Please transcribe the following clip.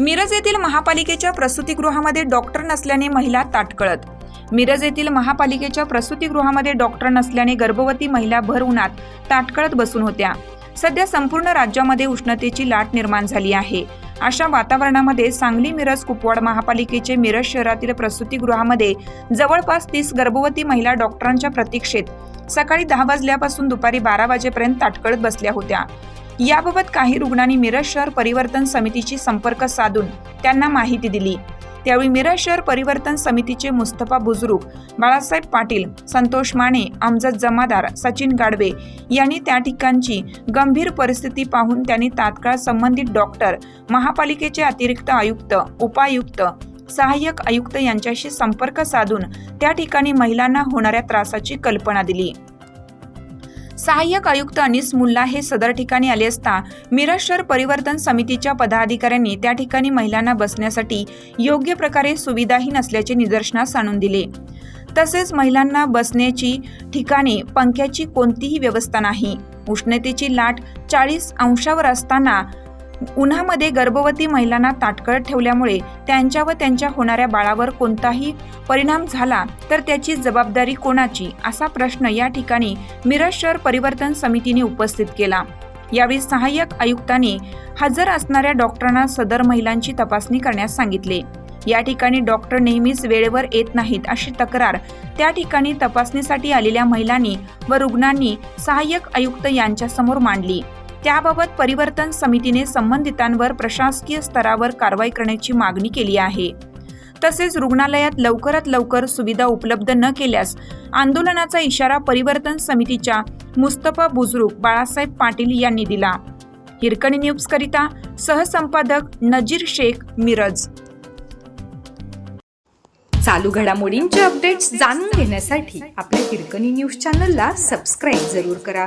मिरज येथील महापालिकेच्या प्रसूतीगृहामध्ये डॉक्टर नसल्याने महिला ताटकळत. मिरज येथील महापालिकेच्या प्रसूतीगृहामध्ये डॉक्टर नसल्याने गर्भवती महिला भर उन्हात ताटकळत बसून होत्या. सध्या संपूर्ण राज्यामध्ये उष्णतेची लाट निर्माण झाली आहे. अशा वातावरणामध्ये सांगली मिरज कुपवाड महापालिकेचे मिरज शहरातील प्रसूतीगृहामध्ये जवळपास तीस गर्भवती महिला डॉक्टरांच्या प्रतीक्षेत सकाळी दहा वाजल्यापासून दुपारी बारा वाजेपर्यंत ताटकळत बसल्या होत्या. याबाबत काही रुग्णांनी मिरज शहर परिवर्तन समितीची संपर्क साधून त्यांना माहिती दिली. त्यावेळी मिरज शहर परिवर्तन समितीचे मुस्तफा बुजुर्ग बाळासाहेब पाटील संतोष माने आमजद जमादार सचिन गाडवे यांनी त्या ठिकाणची गंभीर परिस्थिती पाहून त्यांनी तात्काळ संबंधित डॉक्टर महापालिकेचे अतिरिक्त आयुक्त उपायुक्त सहाय्यक आयुक्त यांच्याशी संपर्क साधून त्या ठिकाणी महिलांना होणाऱ्या त्रासाची कल्पना दिली. सहाय्यक आयुक्त अनिस मुल्ला हे सदर ठिकाणी आले असता मिरज शहर परिवर्तन समितीच्या पदाधिकाऱ्यांनी त्या ठिकाणी महिलांना बसण्यासाठी योग्य प्रकारे सुविधाही नसल्याचे निदर्शनास आणून दिले. तसेच महिलांना बसण्याची ठिकाणी पंख्याची कोणतीही व्यवस्था नाही. उष्णतेची लाट चाळीस अंशावर असताना उन्हामध्ये गर्भवती महिलांना ताटकळत ठेवल्यामुळे त्यांच्या व त्यांच्या होणाऱ्या बाळावर कोणताही परिणाम झाला तर त्याची जबाबदारी कोणाची? असा प्रश्न या ठिकाणी मिरज शहर परिवर्तन समितीने उपस्थित केला. यावेळी सहाय्यक आयुक्तांनी हजर असणाऱ्या डॉक्टरांना सदर महिलांची तपासणी करण्यास सांगितले. या ठिकाणी डॉक्टर नेहमीच वेळेवर येत नाहीत अशी तक्रार त्या ठिकाणी तपासणीसाठी आलेल्या महिलांनी व रुग्णांनी सहाय्यक आयुक्त यांच्यासमोर मांडली. त्याबाबत परिवर्तन समितीने संबंधितांवर प्रशासकीय स्तरावर कारवाई करण्याची मागणी केली आहे. तसेच रुग्णालयात लवकरात लवकर सुविधा उपलब्ध न केल्यास आंदोलनाचा इशारा परिवर्तन समितीच्या मुस्तफा बुजरुक बाळासाहेब पाटील यांनी दिला. हिरकणी न्यूजकरिता सहसंपादक नजीर शेख मिरज. चालू घडामोडींचे अपडेट्स जाणून घेण्यासाठी आपल्या हिरकणी न्यूज चॅनलला सबस्क्राईब जरूर करा.